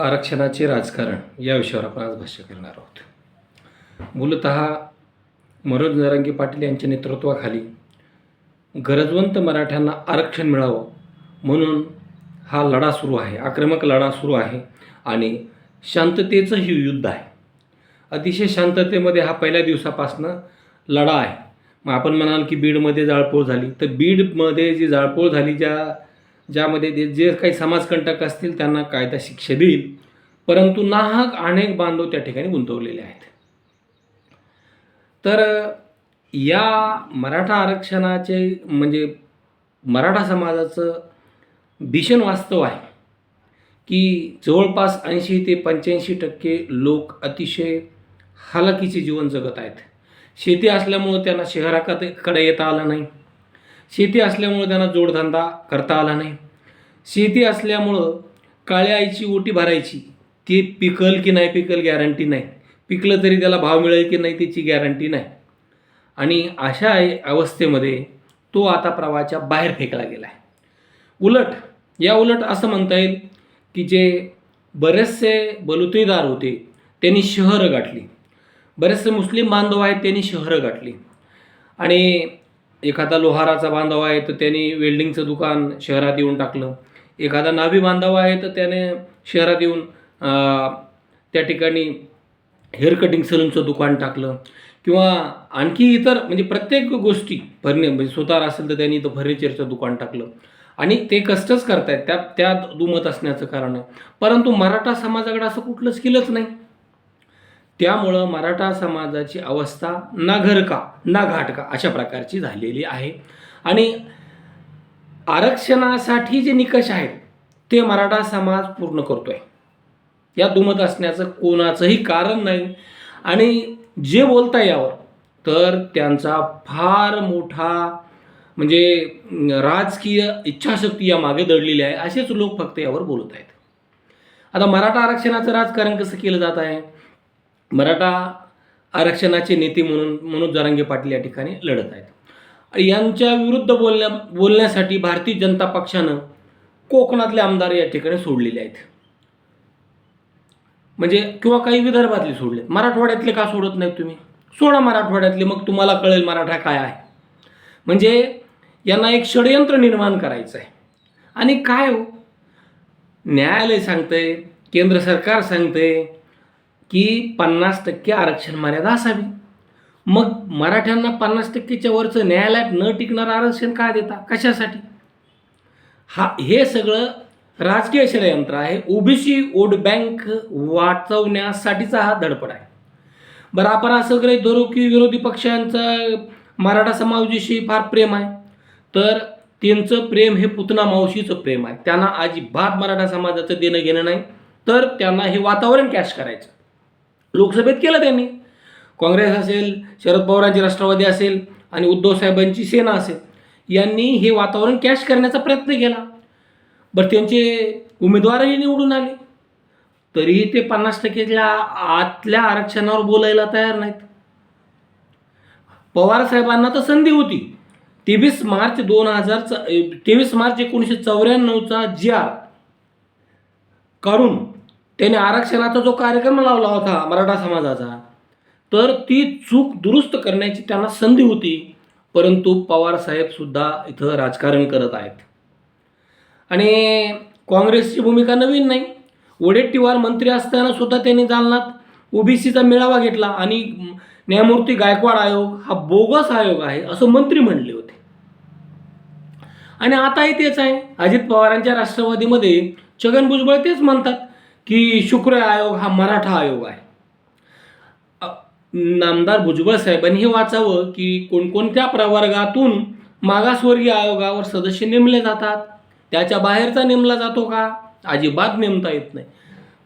आरक्षणाचे राजकारण या विषयावर आपण आज भाष्य करणार आहोत. मूलत मनोज नारंगी पाटील यांच्या नेतृत्वाखाली गरजवंत मराठ्यांना आरक्षण मिळावं म्हणून हा लढा सुरू आहे आक्रमक लढा सुरू आहे आणि शांततेचं हे युद्ध आहे. अतिशय शांततेमध्ये हा पहिल्या दिवसापासनं लढा आहे. मग आपण म्हणाल की बीडमध्ये जाळपोळ झाली. तर बीडमध्ये जी जाळपोळ झाली ज्या ज्यामध्ये जे जे काही समाजकंटक असतील त्यांना कायदा शिक्षा देईल. परंतु नाहक अनेक बांधव त्या ठिकाणी गुंतवलेले आहेत. तर या मराठा आरक्षणाचे म्हणजे मराठा समाजाचं भीषण वास्तव आहे की जवळपास ऐंशी ते पंच्याऐंशी टक्के लोक अतिशय हालाकीचे जीवन जगत आहेत. शेती असल्यामुळं त्यांना शहराकडे येता आलं नाही. शेती असल्यामुळं त्यांना जोडधंदा करता आला नाही. शेती असल्यामुळं काळ्या आईची ओटी भरायची ती पिकल की नाही पिकल गॅरंटी नाही. पिकलं तरी त्याला भाव मिळेल की नाही त्याची गॅरंटी नाही. आणि अशा अवस्थेमध्ये तो आता प्रवाहाच्या बाहेर फेकला गेला आहे उलट या उलट असं म्हणता येईल की जे बरेचसे बलुतेदार होते त्यांनी शहरं गाठली. बरेचसे मुस्लिम बांधव आहेत त्यांनी शहरं गाठली. आणि एखादा लोहाराचा बांधव आहे तर त्याने वेल्डिंगचं दुकान शहरात येऊन टाकलं. एखादा नाभी बांधव आहे तर त्याने शहरात येऊन त्या ठिकाणी हेअर कटिंग सलूनचं दुकान टाकलं. किंवा आणखी इतर म्हणजे प्रत्येक गोष्टी फर्नि म्हणजे सुतार असेल तर त्यांनी इथं फर्निचरचं दुकान टाकलं. आणि ते कष्टच करतायत त्या त्या दुमत असण्याचं कारण आहे. परंतु मराठा समाजाकडे असं कुठलं स्किलच नाही. त्यामुळं मराठा समाजाची अवस्था ना घर का ना घाट का अशा प्रकारची झालेली आहे. आणि आरक्षणासाठी जे निकष आहेत ते मराठा समाज पूर्ण करतोय. या दुमत असण्याचं कोणाचंही कारण नाही. आणि जे बोलता यावर तर त्यांचा फार मोठा म्हणजे राजकीय इच्छाशक्ती या मागे दडलेली आहे असेच लोक फक्त यावर बोलत आहेत. आता मराठा आरक्षणाचं राजकारण कसं केलं जात आहे? मराठा आरक्षणाचे नेते म्हणून मनोज जरांगे पाटील या ठिकाणी लढत आहेत. यांच्या विरुद्ध बोलण्या बोलण्यासाठी भारतीय जनता पक्षानं कोकणातले आमदार या ठिकाणी सोडलेले आहेत. म्हणजे किंवा काही विदर्भातले सोडले मराठवाड्यातले का सोडत नाहीत तुम्ही? सोडा मराठवाड्यातले मग तुम्हाला कळेल मराठा काय आहे. म्हणजे यांना एक षडयंत्र निर्माण करायचं आहे. आणि काय हो? न्यायालय सांगतंय केंद्र सरकार सांगतंय की पन्नास टक्के आरक्षण मर्यादा असावी. मग मराठ्यांना पन्नास टक्केच्या वरचं न्यायालयात न टिकणारं आरक्षण का देता? कशासाठी? हा हे सगळं राजकीय षडयंत्र आहे. ओबीसी वोट बँक वाचवण्यासाठीचा हा धडपड आहे. बरं आपण असं गृहित धरू की विरोधी पक्षांचा मराठा समाजाविषयी फार प्रेम आहे. तर त्यांचं प्रेम हे पुतना मावशीचं प्रेम आहे. त्यांना अजिबात मराठा समाजाचं देणं घेणं नाही. तर त्यांना हे वातावरण कॅश करायचं. लोकसभेत केलं त्यांनी. काँग्रेस असेल शरद पवारांची राष्ट्रवादी असेल आणि उद्धव साहेबांची सेना असेल यांनी हे वातावरण कॅश करण्याचा प्रयत्न केला. बरं त्यांचे उमेदवारही निवडून आले. तरीही ते पन्नास टक्केच्या आतल्या आरक्षणावर बोलायला तयार नाहीत. पवार साहेबांना तर संधी होती. तेवीस मार्च दोन हजार तेवीस मार्च एकोणीसशे चौऱ्याण्णवचा जी आर काढून त्याने आरक्षणाचा जो कार्यक्रम लावला होता मराठा समाजाचा तर ती चूक दुरुस्त करण्याची त्यांना संधी होती. परंतु पवार साहेब सुद्धा इथं राजकारण करत आहेत. आणि काँग्रेसची भूमिका नवीन नाही. वडेट्टीवार मंत्री असताना सुद्धा त्यांनी जालनात ओबीसीचा मेळावा घेतला आणि न्यायमूर्ती गायकवाड आयोग हा बोगस आयोग आहे असं मंत्री म्हणले होते. आणि आताही तेच आहे. अजित पवारांच्या राष्ट्रवादीमध्ये छगन भुजबळ तेच म्हणतात. की शुक्र आयोग हा मराठा आयोग आहे. नामदार भुजबळ साहेबांनी हे वाचावं की कोणकोणत्या प्रवर्गातून मागासवर्गीय आयोगावर सदस्य नेमले जातात त्याच्या बाहेरचा नेमला जातो का? अजिबात नेमता येत नाही.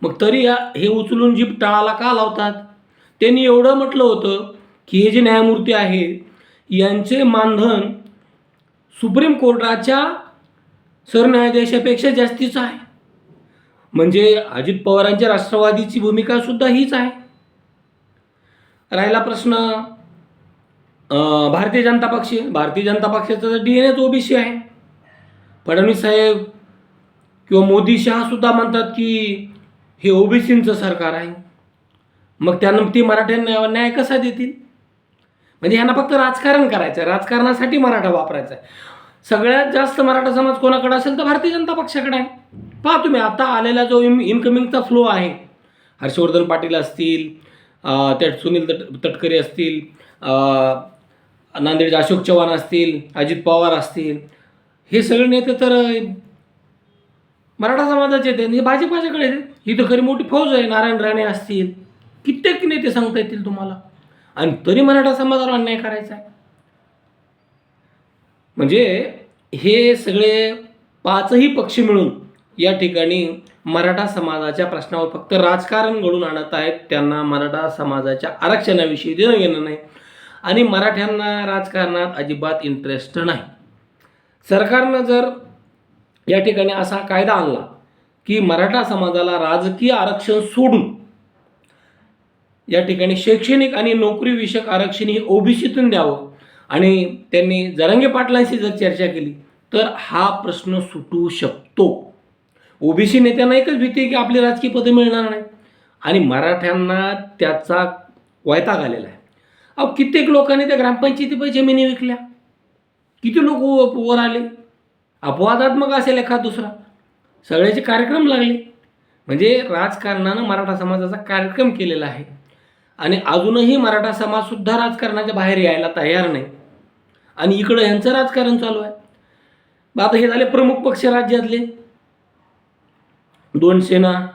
मग तरी हे उचलून जीप टाळाला का लावतात? त्यांनी एवढं म्हटलं होतं की हे जे न्यायमूर्ती आहेत यांचे मानधन सुप्रीम कोर्टाच्या सरन्यायाधीशापेक्षा जास्तीचं आहे. म्हणजे अजित पवारांच्या राष्ट्रवादीची भूमिका सुद्धा हीच आहे. राहिला प्रश्न भारतीय जनता पक्ष. भारतीय जनता पक्षाचा डी एन एच ओबीसी आहे. फडणवीस साहेब किंवा मोदी शहा सुद्धा म्हणतात की हे ओबीसींचं सरकार आहे. मग त्यांना ती मराठ्यांना न्याय कसा देतील? म्हणजे यांना फक्त राजकारण करायचं आहे. राजकारणासाठी मराठा वापरायचा आहे. सगळ्यात जास्त मराठा समाज कोणाकडे असेल तर भारतीय जनता पक्षाकडे आहे. पहा तुम्ही आता आलेला जो इम इनकमिंगचा फ्लो आहे हर्षवर्धन पाटील असतील त्यात त्या सुनील तट तटकरे असतील नांदेडचे अशोक चव्हाण असतील अजित पवार असतील हे सगळे नेते तर मराठा समाजाचे येते हे भाजपाच्याकडे ही तर खरी मोठी फौज आहे. नारायण राणे असतील. कित्येक नेते सांगता येतील तुम्हाला. आणि तरी मराठा समाजाला अन्याय करायचा आहे. म्हणजे हे सगळे पाचही पक्ष मिळून या ठिकाणी मराठा समाजाच्या प्रश्नावर फक्त राजकारण घडून आणत आहेत. त्यांना मराठा समाजाच्या आरक्षणाविषयी देणं घेणं नाही. आणि मराठ्यांना राजकारणात अजिबात इंटरेस्ट नाही. सरकारनं जर या ठिकाणी असा कायदा आणला की मराठा समाजाला राजकीय आरक्षण सोडून या ठिकाणी शैक्षणिक आणि नोकरीविषयक आरक्षण हे ओबीसीतून द्यावं आणि त्यांनी जरंगे पाटलांशी जर चर्चा केली तर हा प्रश्न सुटू शकतो. ओबीसी नेत्यांना एकच भीती आहे की आपली राजकीय पदं मिळणार नाही आणि मराठ्यांना त्याचा वैताग आलेला आहे. अहो कित्येक लोकांनी त्या ग्रामपंचायती जमिनी विकल्या. किती लोक वर आले? अपवादात्मक असेल एखाद दुसरा. सगळ्याचे कार्यक्रम लागले. म्हणजे राजकारणानं मराठा समाजाचा कार्यक्रम केलेला आहे. आणि अजूनही मराठा समाजसुद्धा राजकारणाच्या बाहेर यायला तयार नाही. आणि इकडं ह्यांचं राजकारण चालू आहे. बा आता हे झाले प्रमुख पक्ष राज्यातले. दोन सेना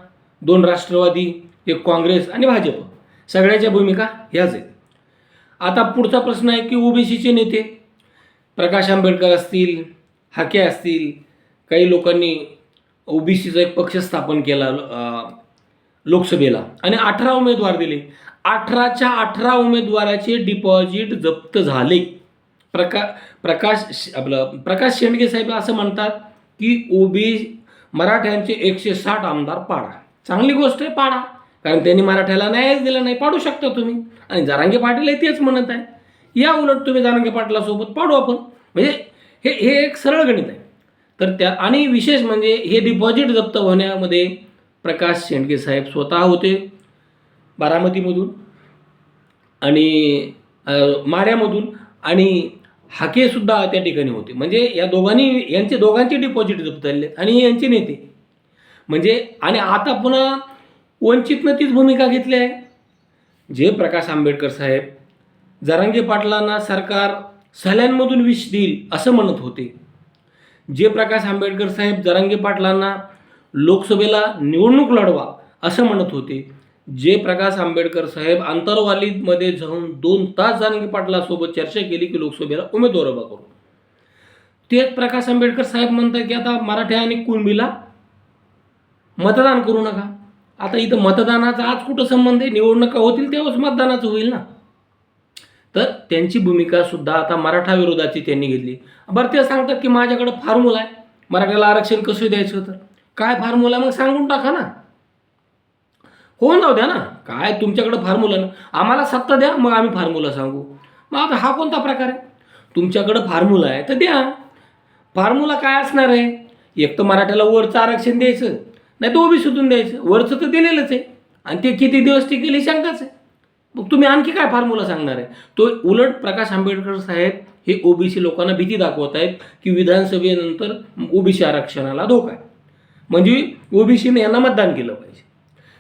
दोन राष्ट्रवादी एक काँग्रेस आणि भाजप. सगळ्याच्या भूमिका ह्याच आहेत. आता पुढचा प्रश्न आहे की ओबीसीचे नेते प्रकाश आंबेडकर असतील हाके असतील काही लोकांनी ओबीसीचा एक पक्ष स्थापन केला लोकसभेला. आणि अठरा उमेदवार दिले. अठराच्या अठरा उमेदवाराचे डिपॉझिट जप्त झाले. प्रका प्रकाश श- आपलं प्रकाश शेंडगे साहेब असं म्हणतात की ओबी मराठ्यांचे एकशे साठ आमदार पाडा. चांगली गोष्ट आहे पाडा. कारण त्यांनी मराठ्याला न्यायच दिला नाही पाडू शकता तुम्ही. आणि जारांगे पाटील तेच म्हणत आहे या उलट तुम्ही जारांगे पाटलासोबत पाडू आपण. म्हणजे हे हे एक सरळ गणित आहे. तर त्या आणि विशेष म्हणजे हे डिपॉझिट जप्त होण्यामध्ये प्रकाश शेंडगे साहेब स्वतः होते. बारामतीमधून आणि माऱ्यामधून आणि हाकेसुद्धा त्या ठिकाणी होते. म्हणजे या दोघांनी यांचे दोघांचे डिपॉझिट जप्त झाले आणि यांचे नेते. म्हणजे आणि आता पुन्हा वंचितनं तीच भूमिका घेतली आहे. जे प्रकाश आंबेडकर साहेब जरांगे पाटलांना सरकार सल्यांमधून विष देईल असं म्हणत होते. जे प्रकाश आंबेडकर साहेब जरांगे पाटलांना लोकसभेला निवडणूक लढवा असं म्हणत होते. जे प्रकाश आंबेडकर साहेब आंतरवालीमध्ये जाऊन दोन तास जानकी पाटलासोबत चर्चा केली की लोकसभेला उमेदवार उभा करू तेच प्रकाश आंबेडकर साहेब म्हणतात की आता मराठी आणि कुणबीला मतदान करू नका. आता इथं मतदानाचा आज कुठं संबंध आहे? निवडणुका होतील तेव्हाच मतदानाचं होईल ना? तर त्यांची भूमिका सुद्धा आता मराठा विरोधाची त्यांनी घेतली. बरं ते सांगतात की माझ्याकडं फॉर्म्युला आहे. मराठ्याला आरक्षण कसं द्यायचं होतं काय फॉर्म्युला मग सांगून टाका ना. होऊन जाऊ द्या ना. काय तुमच्याकडं फार्मुला ना आम्हाला सत्ता द्या मग आम्ही फार्मुला सांगू. मग आता हा कोणता प्रकार आहे? तुमच्याकडं फार्मुला आहे तर द्या. फार्मुला काय असणार आहे? एक तर मराठ्याला वरचं आरक्षण द्यायचं नाही तर ओबीसीतून द्यायचं. वरचं तर दिलेलंच आहे. आणि ते किती दिवस टिकेल ही शंकाच आहे. मग तुम्ही आणखी काय फार्मुला सांगणार आहे? तो उलट प्रकाश आंबेडकर साहेब हे ओबीसी लोकांना भीती दाखवत आहेत की विधानसभेनंतर ओबीसी आरक्षणाला धोका आहे. म्हणजे ओबीसीने यांना मतदान केलं पाहिजे.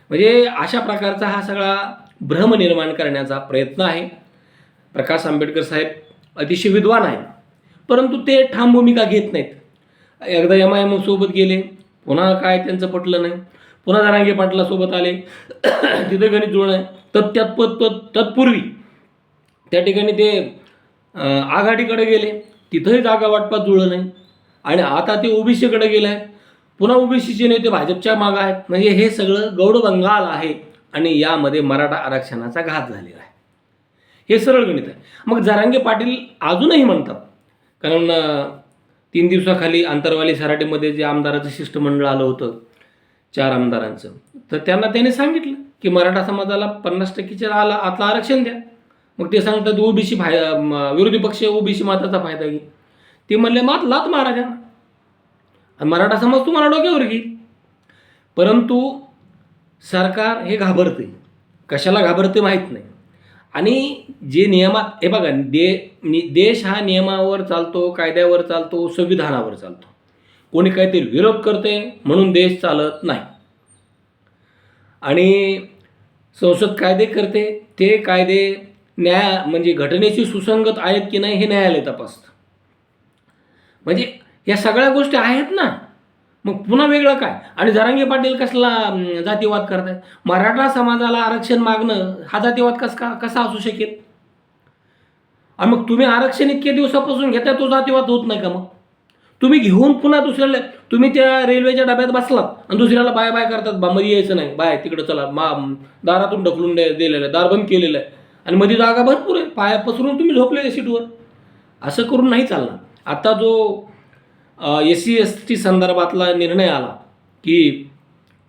म्हणजे अशा प्रकारचा हा सगळा भ्रम निर्माण करण्याचा प्रयत्न आहे. प्रकाश आंबेडकर साहेब अतिशय विद्वान आहे परंतु ते ठाम भूमिका घेत नाहीत. एकदा एम आय एम सोबत गेले पुन्हा काय त्यांचं पटलं नाही. पुन्हा जरांगे पाटलासोबत आले. तिथे गणित जुळणं आहे तर त्यात तत्पूर्वी त्या ठिकाणी ते आघाडीकडे गेले. तिथंही जागा वाटपात जुळलं नाही. आणि आता ते ओबीसीकडे गेलं आहे पुन्हा ओबीसीचे नेते भाजपच्या मागं आहेत. म्हणजे हे सगळं गौडबंगाल आहे आणि यामध्ये मराठा आरक्षणाचा घात झालेला आहे. हे सरळ गणित आहे. मग जरांगे पाटील अजूनही म्हणतात कारण तीन दिवसाखाली आंतरवाली सराटीमध्ये जे आमदाराचं शिष्टमंडळ आलं होतं चार आमदारांचं तर त्यांना त्याने सांगितलं की मराठा समाजाला पन्नास टक्केच्या आला आतलं आरक्षण द्या. मग ते सांगतात ओबीसी फायदा विरोधी पक्ष ओबीसी माताचा फायदा घे. ते म्हणले मात लात मारा त्यांना आणि मराठा समाज तुम्हाला डोक्यावर घेईल परंतु सरकार हे घाबरते. कशाला घाबरते माहीत नाही. आणि जे नियमात हे बघा दे नि देश हा नियमावर चालतो कायद्यावर चालतो संविधानावर चालतो. कोणी काहीतरी विरोध करते म्हणून देश चालत नाही. आणि संसद कायदे करते ते कायदे न्याय म्हणजे घटनेशी सुसंगत आहेत की नाही हे न्यायालय तपासतं. म्हणजे या सगळ्या गोष्टी आहेत ना. मग पुन्हा वेगळं काय? आणि जरांगे पाटील कसला जातीवाद करतायत? मराठा समाजाला आरक्षण मागणं हा जातीवाद कस का कसा असू शकेल? आणि मग तुम्ही आरक्षण इतके दिवसापासून घेताय तो जातीवाद होत नाही का मग? तुम्ही घेऊन पुन्हा दुसऱ्याला तुम्ही त्या रेल्वेच्या डब्यात बसलात आणि दुसऱ्याला बाय बाय करतात बा मध्ये यायचं नाही. बाय तिकडं चला मा दारातून ढकलून दे दिलेलं आहे दार बंद केलेलं आहे. आणि मध्ये जागा भरपूर आहे. पाया पसरून तुम्ही झोपलेले सीटवर. असं करून नाही चालणार. आता जो एस सी एस टी संदर्भातला निर्णय आला की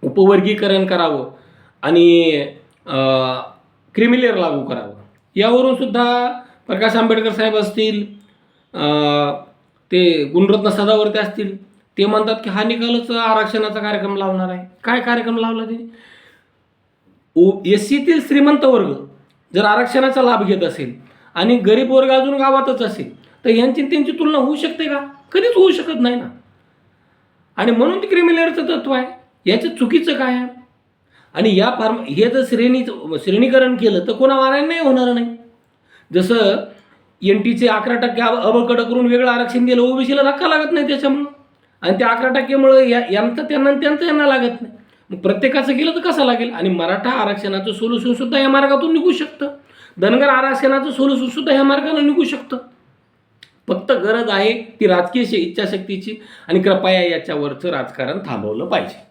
उपवर्गीकरण करावं आणि क्रिमिलेअर लागू करावं. यावरून सुद्धा प्रकाश आंबेडकर साहेब असतील ते गुणरत्न सदावर्ते असतील ते म्हणतात की हा निकालच आरक्षणाचा कार्यक्रम लावणार आहे. काय कार्यक्रम लावला ते ओ एस सीतील श्रीमंत वर्ग जर आरक्षणाचा लाभ घेत असेल आणि गरीब वर्ग अजून गावातच असेल तर यांची त्यांची तुलना होऊ शकते का? कधीच होऊ शकत नाही ना. आणि म्हणून ते क्रिमिलेअरचं तत्व आहे. याचं चुकीचं काय आहे? आणि या फार्म हे जर श्रेणी श्रेणीकरण केलं तर कोणा वारायला नाही होणार नाही. जसं एन टीचे अकरा टक्के अब करून वेगळं आरक्षण दिलं ओबीसीला धक्का लागत नाही त्याच्यामुळं. आणि त्या अकरा टक्केमुळं या यांचं त्यांना त्यांचं यांना लागत नाही. मग प्रत्येकाचं केलं तर कसं लागेल? आणि मराठा आरक्षणाचं सोल्युशनसुद्धा या मार्गातून निघू शकतं. धनगर आरक्षणाचं सोल्युशनसुद्धा या मार्गाने निघू शकतं. फक्त गरज आहे ती राजकीय इच्छाशक्तीची. आणि कृपया याच्यावरचं राजकारण थांबवलं पाहिजे.